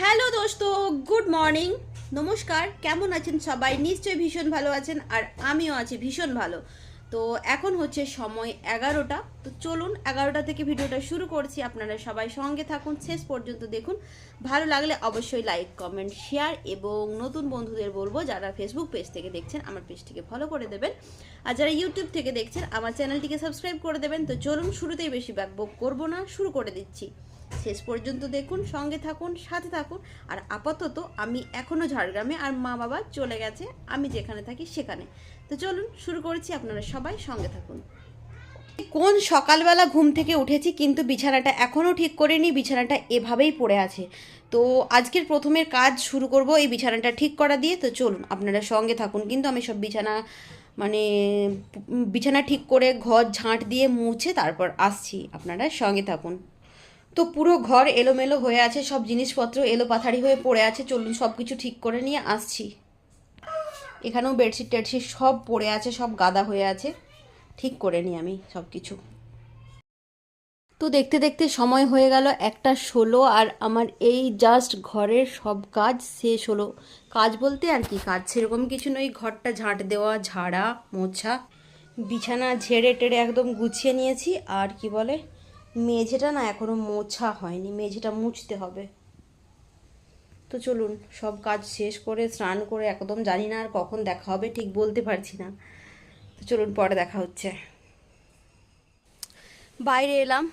Hello দোস্ত, good morning. নমস্কার, কেমন আছেন সবাই? নিশ্চয়ই ভীষণ ভালো আছেন আর আমিও আছি ভীষণ ভালো। তো এখন হচ্ছে সময় এগারোটা। তো চলুন এগারোটা থেকে ভিডিওটা শুরু করছি। আপনারা সবাই সঙ্গে থাকুন, শেষ পর্যন্ত দেখুন। ভালো লাগলে অবশ্যই লাইক, কমেন্ট, শেয়ার এবং নতুন বন্ধুদের বলব, যারা ফেসবুক পেজ থেকে দেখছেন, আমার পেজটিকে ফলো করে দেবেন। আর যারা ইউটিউব থেকে দেখছেন, আমার চ্যানেলটিকে সাবস্ক্রাইব করে দেবেন। তো চলুন শুরুতেই বেশি ব্যাকবক করব না, শুরু করে দিচ্ছি। শেষ পর্যন্ত দেখুন, সঙ্গে থাকুন, সাথে থাকুন। আর আপাতত আমি এখনও ঝাড়গ্রামে আর মা বাবা চলে গেছে, আমি যেখানে থাকি সেখানে। তো চলুন, শুরু করেছি আপনারা সবাই, সঙ্গে থাকুন। কোন সকালবেলা ঘুম থেকে উঠেছি কিন্তু বিছানাটা এখনও ঠিক করিনি, বিছানাটা এভাবেই পড়ে আছে। তো আজকের প্রথমের কাজ শুরু করব এই বিছানাটা ঠিক করা দিয়ে। তো চলুন, আপনারা সঙ্গে থাকুন, কিন্তু আমি সব বিছানা মানে বিছানা ঠিক করে ঘর ঝাঁট দিয়ে মুছে তারপর আসছি, আপনারা সঙ্গে থাকুন। তো পুরো ঘর এলোমেলো হয়ে আছে, সব জিনিসপত্র এলো পাথারি হয়ে পড়ে আছে। চলুন সব কিছু ঠিক করে নিয়ে আসছি। এখানেও বেডশিট টেডশিট সব পড়ে আছে, সব গাদা হয়ে আছে। ঠিক করে নিই আমি সব কিছু তো দেখতে দেখতে সময় হয়ে গেল একটা ষোলো, আর আমার এই জাস্ট ঘরের সব কাজ শেষ হলো। কাজ বলতে আর কি কাজ? সেরকম কিছু নয়, ঘরটা ঝাঁট দেওয়া, ঝাড়া, মোছা, বিছানা ঝেড়ে টেড়ে একদম গুছিয়ে নিয়েছি। আর কি বলে? মেঝেটা না এখনও মোছা হয়নি, মেঝেটা মুছতে হবে। তো চলুন, সব কাজ শেষ করে, স্নান করে একদম জানি না আর কখন দেখা হবে, ঠিক বলতে পারছি না। তো চলুন, পরে দেখা হচ্ছে। বাইরে এলাম।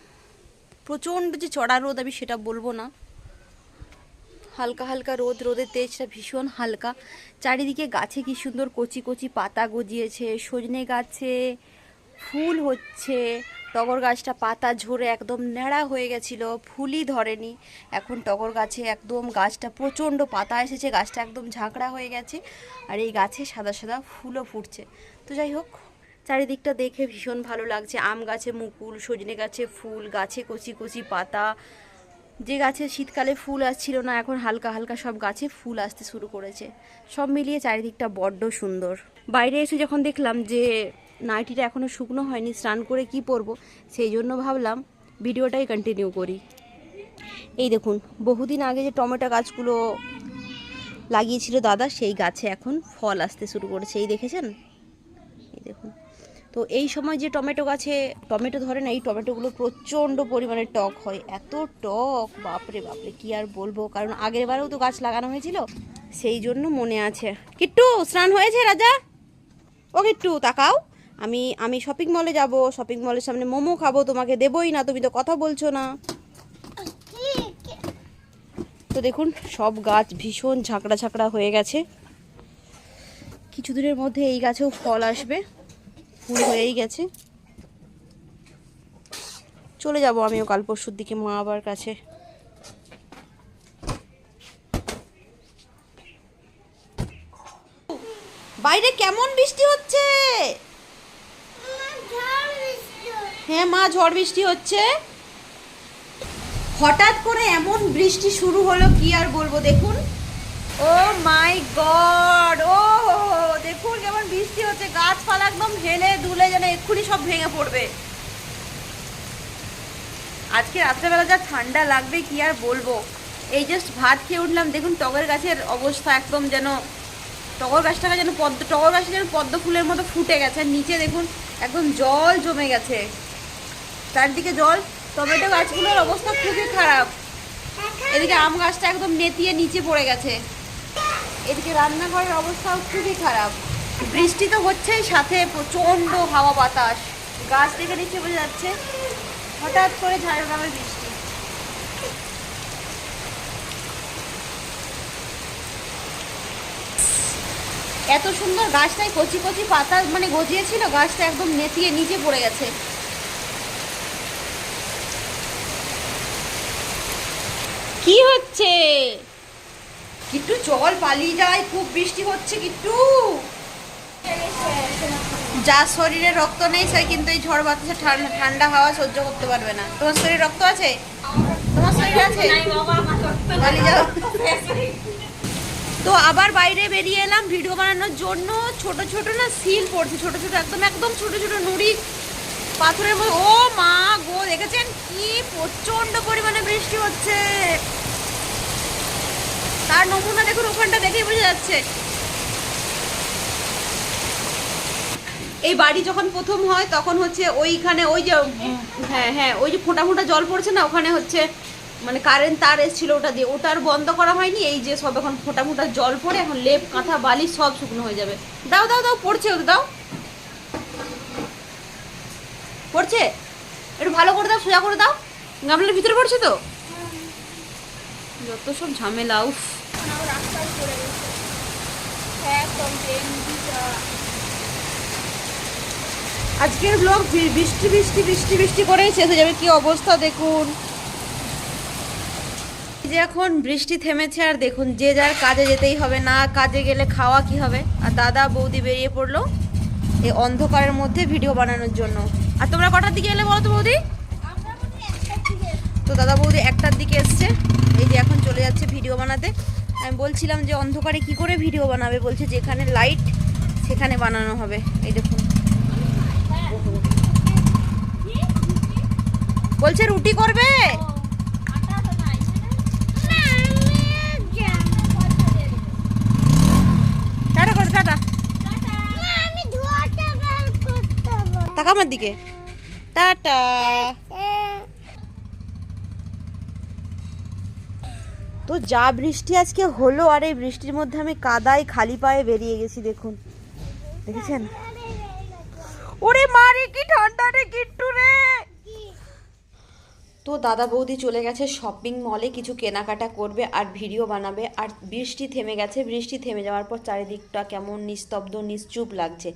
প্রচণ্ড যে চড়া রোদ, আমি সেটা বলব না। হালকা হালকা রোদ, রোদের তেজটা ভীষণ হালকা। চারিদিকে গাছে কি সুন্দর কচি কচি পাতা গজিয়েছে, সজনে গাছে ফুল হচ্ছে টগর গাছটা পাতা ঝরে একদম ন্যাড়া হয়ে গেছিল, ফুলই ধরেনি। এখন টগর গাছে একদম গাছটা প্রচণ্ড পাতা এসেছে, গাছটা একদম ঝাঁকড়া হয়ে গেছে আর এই গাছে সাদা সাদা ফুলও ফুটছে। তো যাই হোক, চারিদিকটা দেখে ভীষণ ভালো লাগছে। আম গাছে মুকুল, সজনে গাছে ফুল, গাছে কচি কচি পাতা। যে গাছে শীতকালে ফুল আসছিল না, এখন হালকা হালকা সব গাছে ফুল আসতে শুরু করেছে। সব মিলিয়ে চারিদিকটা বড্ড সুন্দর। বাইরে এসে যখন দেখলাম যে নাইটিটা এখনও শুকনো হয়নি, স্নান করে কি পরবো? সেই জন্য ভাবলাম ভিডিওটাই কন্টিনিউ করি। এই দেখুন, বহুদিন আগে যে টমেটো গাছগুলো লাগিয়েছিল দাদা, সেই গাছে এখন ফল আসতে শুরু করেছে। এই দেখেছেন? এই দেখুন। তো এই সময় যে টমেটো গাছে, টমেটো ধরে না এই টমেটোগুলো প্রচণ্ড পরিমাণে টক হয়। এত টক, বাপরে বাপরে, কি আর বলব? কারণ আগের বারেও তো গাছ লাগানো হয়েছিল। সেই জন্য মনে আছে। কিট্টু, স্নান হয়েছে রাজা? ও কিট্টু, তাকাও। আমি আমি শপিং মলে যাব শপিং মলের সামনে মোমো খাব, তোমাকে দেবই না, তুমি তো কথা বলছো না। তো দেখুন, সব গাছ ভীষণ ঝাঁকড়া ঝাঁকড়া হয়ে গেছে। কিছু দিনের মধ্যে এই গাছেও ফল আসবে, ফুল হয়েই গেছে। চলে যাব আমিও কাল পরশুর দিকে মা আবার কাছে। বাইরে কেমন বৃষ্টি হচ্ছে? হ্যাঁ মা, ঝড় বৃষ্টি হচ্ছে। হঠাৎ করে এমন বৃষ্টি শুরু হলো, কি আর বলব দেখুন। ও মাই গড, ও দেখুন কেমন বৃষ্টি হচ্ছে, গাছপালা একদম হেলে দুলে যেন এক্ষুনি সব ভেঙে পড়বে। আজকে রাত্রেবেলা যা ঠান্ডা লাগবে, কি আর বলব। এই জাস্ট ভাত খেয়ে উঠলাম, দেখুন টগর গাছের অবস্থা একদম যেন, টগর গাছটাকে যেন পদ্ম, টগর গাছটা যেন পদ্ম ফুলের মতো ফুটে গেছে নিচে দেখুন একদম জল জমে গেছে। চারদিকে জল, টমেটো গাছগুলোর অবস্থা খুবই খারাপ। এদিকে আম গাছটা একদম নেতিয়ে নিচে পড়ে গেছে। এদিকে রান্নাঘরের অবস্থাও খুবই খারাপ। বৃষ্টি তো হচ্ছেই সাথে প্রচণ্ড হাওয়া বাতাস। গাছ থেকে নিচে বোঝা যাচ্ছে হঠাৎ করে ঝাড়গ্রামের বৃষ্টি। এত সুন্দর গাছটাই কচি কচি পাতা মানে গজিয়েছিল, গাছটা একদম নেতিয়ে নিচে পড়ে গেছে। কি হচ্ছে? কিট্টু, চল, পালিয়ে যায় খুব বৃষ্টি হচ্ছে কিট্টু। যার শরীরে রক্ত নেই, সে কিন্তু এই ঝড় বাতাসে ঠান্ডা ঠান্ডা হাওয়া সহ্য করতে পারবে না। তোমার শরীরে রক্ত আছে? তোমার শরীরে আছে? যাও। তো আবার বাইরে বেরিয়ে এলাম ভিডিও বানানোর জন্য। ছোট ছোট না, সিল পড়ছে। ছোট ছোট, একদম একদম ছোট ছোট নুড়ি পাথরের মধ্যে, ও মা গো, দেখেছেন কি প্রচণ্ড পরিমাণে বৃষ্টি হচ্ছে? তার নমুনা দেখুন, ওখানটা দেখেই বোঝা যাচ্ছে। এই বাড়ি যখন প্রথম হয়, তখন হচ্ছে ওইখানে ওই যে হ্যাঁ হ্যাঁ ওই যে ফোঁটা ফোঁটা জল পড়ছে না, ওখানে হচ্ছে মানে কারেন্ট তার এসেছিল ওটা দিয়ে। ওটা আর বন্ধ করা হয়নি, এই যে সব এখন ফোঁটা ফোঁটা জল পড়ে, এখন লেপ, কাঁথা, বালি সব শুকনো হয়ে যাবে। দাও দাও দাও, পড়ছে ওটা, দাও। পড়ছে? একটু ভালো করে দাও, সোজা করে দাও। গামলার ভিতরে পড়ছে তো? যত সব ঝামেলা, উফ। আজকের ব্লগ বৃষ্টি বৃষ্টি বৃষ্টি বৃষ্টি করেই শেষ হয়ে যাবে। কি অবস্থা দেখুন। যে এখন বৃষ্টি থেমেছে, আর দেখুন, যে যার কাজে যেতেই হবে না, কাজে গেলে খাওয়া কি হবে? আর দাদা বৌদি বেরিয়ে পড়ল এই অন্ধকারের মধ্যে ভিডিও বানানোর জন্য। আর তোমরা কটার দিকে এলে বলো তো বৌদি? তো দাদা বৌদি একটার দিকে এসছে। এই যে এখন চলে যাচ্ছে ভিডিও বানাতে। আমি বলছিলাম যে অন্ধকারে কি করে ভিডিও বানাবে? বলছে যেখানে লাইট সেখানে বানানো হবে। এই দেখুন। বলছে রুটি করবে টাটা করে টাটা আমার দিকে। টাটা। তো যা বৃষ্টি আজকে হলো, আর এই বৃষ্টির মধ্যে আমি কাদায় খালি পায়ে বেরিয়ে গেছি, দেখুন। দেখেছেন? ওরে মারে কি ঠান্ডা রে কিট্টু রে। তো দাদা বৌদি চলে গেছে শপিং মলে কিছু কেনাকাটা করবে আর ভিডিও বানাবে। আর বৃষ্টি থেমে গেছে, বৃষ্টি থেমে যাওয়ার পর চারিদিকটা কেমন নিস্তব্ধ, নিশ্চুপ লাগছে।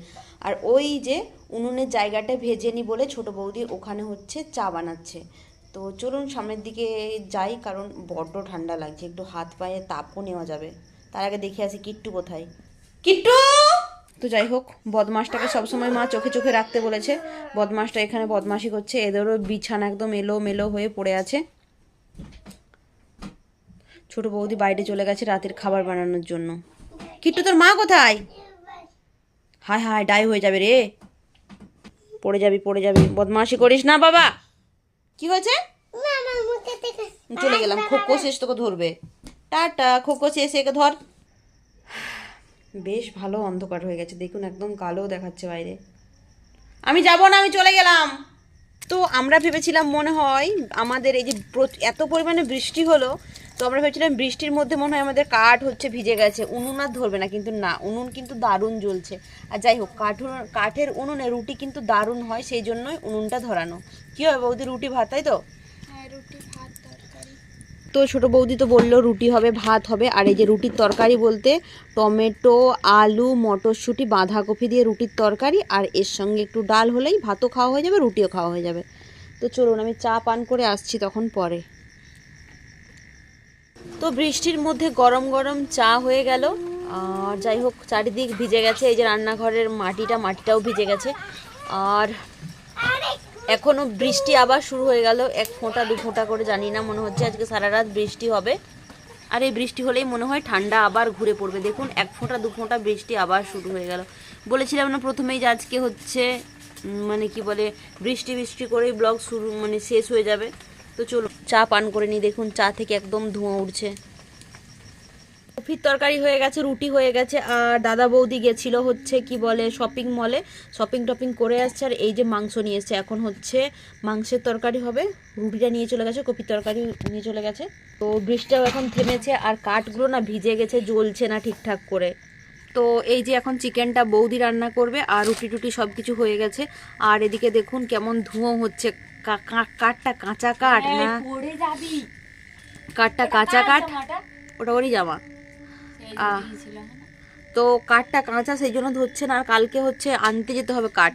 আর ওই যে উনুনের জায়গাটা ভেজে নি বলে ছোট বৌদি ওখানে হচ্ছে চা বানাচ্ছে। তো চলুন সামনের দিকে যাই কারণ বড্ড ঠান্ডা লাগছে একটু হাত পায়ে তাপও নেওয়া যাবে। তার আগে দেখে আসি কিট্টু কোথায়। কিট্টু! তো যাই হোক বদমাসটাকে সবসময় মা চোখে চোখে রাখতে বলেছে। বদমাসটা এখানে বদমাশি করছে এদেরও বিছানা একদম এলো মেলো হয়ে পড়ে আছে। ছোট বৌদি বাইরে চলে গেছে রাতের খাবার বানানোর জন্য। কিট্টু তোর মা কোথায়? হায় হায় ডাই হয়ে যাবে রে। পড়ে যাবি পড়ে যাবি। বদমাশি করিস না বাবা। কি হয়েছে? চলে গেলাম। খোকো শেষ তোকে ধরবে। টাটা খোকো শেষ একে ধর। বেশ ভালো অন্ধকার হয়ে গেছে। দেখুন একদম কালো দেখাচ্ছে বাইরে। আমি যাব না আমি চলে গেলাম। তো আমরা ভেবেছিলাম মনে হয় আমাদের এই যে এত পরিমাণে বৃষ্টি হলো তো আমরা ভেবেছিলাম বৃষ্টির মধ্যে মনে হয় আমাদের কাঠ হচ্ছে ভিজে গেছে। উনুন আর ধরবে না কিন্তু না উনুন কিন্তু দারুণ জ্বলছে। আর যাই হোক কাঠ কাঠের উনুনে রুটি কিন্তু দারুণ হয় সেই জন্যই উনুনটা ধরানো। কী হবে বৌদি রুটি ভাত তাই তো? তো ছোটো বৌদি তো বলল রুটি হবে ভাত হবে আর এই যে রুটির তরকারি বলতে টমেটো আলু মটরশুঁটি বাঁধাকপি দিয়ে রুটির তরকারি আর এর সঙ্গে একটু ডাল হলেই ভাতও খাওয়া হয়ে যাবে রুটিও খাওয়া হয়ে যাবে। তো চলুন আমি চা পান করে আসছি তখন পরে। তো বৃষ্টির মধ্যে গরম গরম চা হয়ে গেল। আর যাই হোক, চারিদিক ভিজে গেছে। এই যে রান্নাঘরের মাটিটা, মাটিটাও ভিজে গেছে। আর এখনও বৃষ্টি আবার শুরু হয়ে গেল। এক ফোঁটা, দু ফোঁটা করে জানি না, মনে হচ্ছে আজকে সারা রাত বৃষ্টি হবে। আর এই বৃষ্টি হলেই মনে হয় ঠান্ডা আবার ঘুরে পড়বে। দেখুন, এক ফোঁটা, দু ফোঁটা বৃষ্টি আবার শুরু হয়ে গেল। বলেছিলাম না প্রথমেই যে আজকে হচ্ছে মানে কি বলে, বৃষ্টি বৃষ্টি করেই ব্লগ শুরু মানে শেষ হয়ে যাবে। তো চলো, চা পান করে নিই, দেখুন চা থেকে একদম ধোঁয়া উঠছে। কফির তরকারি হয়ে গেছে, রুটি হয়ে গেছে, আর দাদা বৌদি গেছিল হচ্ছে কি বলে শপিং মলে শপিং টপিং করে আসছে, আর এই যে মাংস নিয়ে এসছে। এখন হচ্ছে মাংসের তরকারি হবে, রুটিটা নিয়ে চলে গেছে কপির তরকারি নিয়ে চলে গেছে। তো বৃষ্টিটাও এখন থেমেছে, আর কাঠগুলো না ভিজে গেছে, জ্বলছে না ঠিকঠাক করে। তো এই যে এখন চিকেনটা বৌদি রান্না করবে, আর রুটি টুটি সব কিছু হয়ে গেছে। আর এদিকে দেখুন কেমন ধুঁয়ো হচ্ছে। কাঠটা কাঁচা কাঠ না? কাঠটা কাঁচা কাঠ? ওটা ওরই জামা। তো কাঠটা কাঁচা সেই জন্য ধরছে না আর কালকে হচ্ছে আনতে যেতে হবে কাঠ।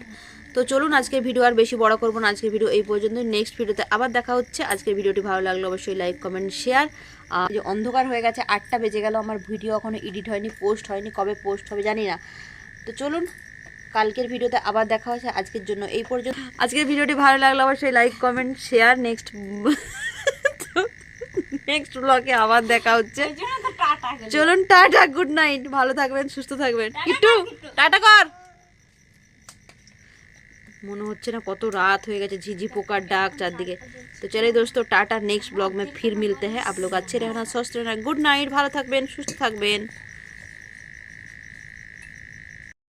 তো চলুন আজকের ভিডিও আর বেশি বড় করব না। আজকের ভিডিও এই পর্যন্ত নেক্সট ভিডিওতে আবার দেখা হচ্ছে। আজকের ভিডিওটি ভালো লাগল অবশ্যই লাইক কমেন্ট শেয়ার আর যে অন্ধকার হয়ে গেছে আটটা বেজে গেল। আমার ভিডিও এখনও এডিট হয়নি পোস্ট হয়নি। কবে পোস্ট হবে জানি না। তো চলুন কালকের ভিডিওতে আবার দেখা হয়েছে। আজকের জন্য এই পর্যন্ত। আজকের ভিডিওটি ভালো লাগল অবশ্যই like comment share next next ব্লগে আবার দেখা হচ্ছে। চলুন টাটা গুড নাইট ভালো থাকবেন সুস্থ থাকবেন। একটু টাটা কর। মনে হচ্ছে না কত রাত হয়ে গেছে ঝিঝি পোকার ডাক চারদিকে। তো চলে দোস্ত টাটা নেক্সট ব্লগ মে ফির মিলতে হ্যাঁ। আপ লোক আচ্ছে রেহনা সস্ত রেহনা গুড নাইট ভালো থাকবেন সুস্থ থাকবেন।